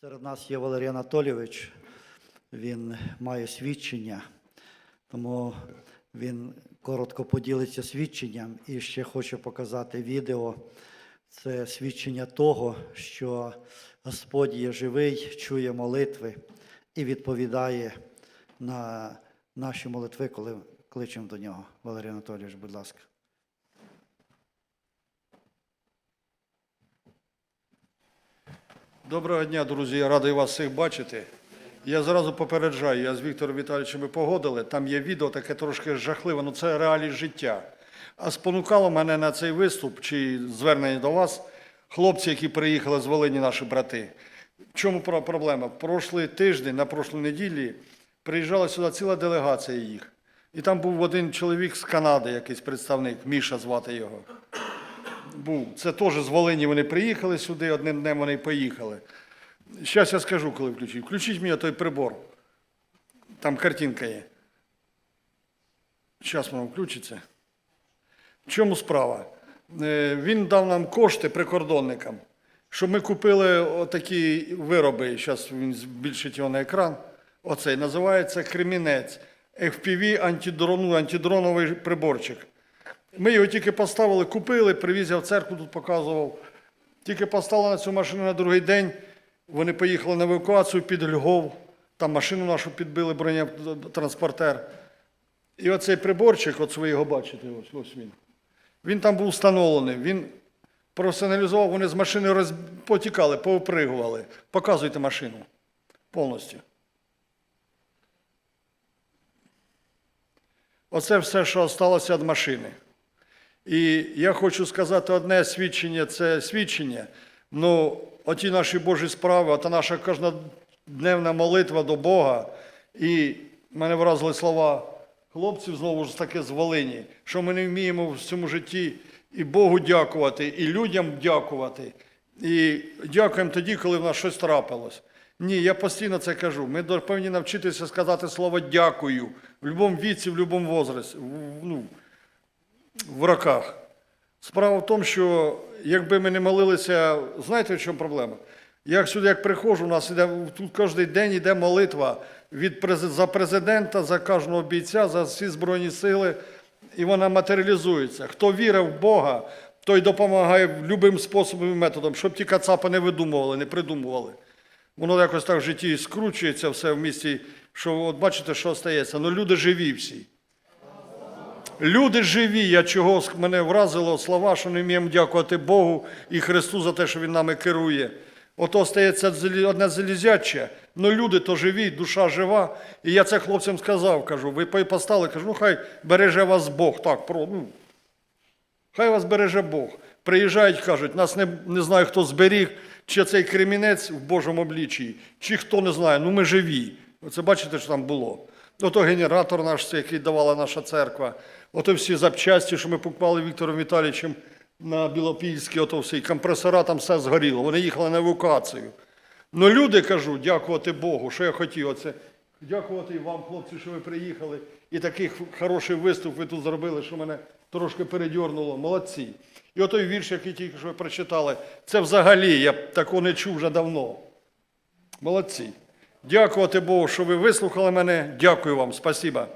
Серед нас є Валерій Анатолійович. Він має свідчення, тому він коротко поділиться свідченням і ще хочу показати відео. Це свідчення того, що Господь є живий, чує молитви і відповідає на наші молитви, коли кличемо до нього. Валерій Анатолійович, будь ласка. Доброго дня, друзі. Я радий вас всіх бачити. Я зразу попереджаю, я з Віктором Віталійовичем ми погодили. Там є відео таке трошки жахливе, ну це реалії життя. А спонукало мене на цей виступ чи звернення до вас хлопці, які приїхали з Волині, наші брати. В чому про- проблема? Прошлий тиждень, на прошлій неділі, приїжджала сюди ціла делегація їх. І там був один чоловік з Канади, якийсь представник, Міша звати його був. Це теж з Волині вони приїхали сюди, одним днем вони поїхали. Зараз я скажу, коли включить. Включіть мені той прибор. Там картинка є. Зараз воно включиться. В чому справа? Е, Він дав нам кошти прикордонникам, щоб ми купили отакі вироби. Зараз він збільшить його на екран. Оцей називається Кремінець. FPV антидрону, антидроновий приборчик. Ми його тільки поставили, купили, привіз я в церкву, тут показував. Тільки поставили на цю машину на другий день. Вони поїхали на евакуацію під Львов. Там машину нашу підбили, бронетранспортер. І оцей приборчик, от ви його бачите, ось, ось він. Він там був встановлений. Він професіоналізував, вони з машини роз... потікали, повипригували. Показуйте машину повністю. Оце все, що залишилося від машини. І я хочу сказати одне свідчення це свідчення. Ну, оті наші Божі справи, ота наша кожнодневна молитва до Бога. І мене вразили слова хлопців знову ж таки з Волині, що ми не вміємо в цьому житті і Богу дякувати, і людям дякувати. І дякуємо тоді, коли в нас щось трапилось. Ні, я постійно це кажу. Ми повинні навчитися сказати слово дякую в будь-якому віці, в будь-якому возрасті. Ну, в роках. Справа в тому, що якби ми не молилися, знаєте, в чому проблема? Як сюди як приходжу, у нас іде, тут кожен день йде молитва від, за президента, за кожного бійця, за всі Збройні сили, і вона матеріалізується. Хто вірив в Бога, той допомагає любим способом і методом, щоб ті кацапи не видумували, не придумували. Воно якось так в житті скручується все в місті, що от бачите, що стається. Ну люди живі всі. Люди живі, я чого мене вразило слова, що не вміємо дякувати Богу і Христу за те, що Він нами керує. Ото стається одне залізяче, ну люди то живі, душа жива. І я це хлопцям сказав, кажу, ви постали, кажу, ну хай береже вас Бог. Так, про, ну, хай вас береже Бог. Приїжджають, кажуть, нас не, не знаю, хто зберіг, чи цей кремінець в Божому обличчі, чи хто не знає, ну ми живі. Оце бачите, що там було. Ото генератор наш, який давала наша церква, ото всі запчасті, що ми покупали Віктором Віталійовичем на Білопільській, ото всі компресора, там все згоріло. Вони їхали на евакуацію. Ну люди кажу, дякувати Богу, що я хотів. Оце, дякувати вам, хлопці, що ви приїхали. І такий хороший виступ ви тут зробили, що мене трошки передьорнуло. Молодці. І отой вірш, який тільки що ви прочитали, це взагалі я такого не чув вже давно. Молодці. Дякувати Богу, що ви вислухали мене. Дякую вам. Спасибо.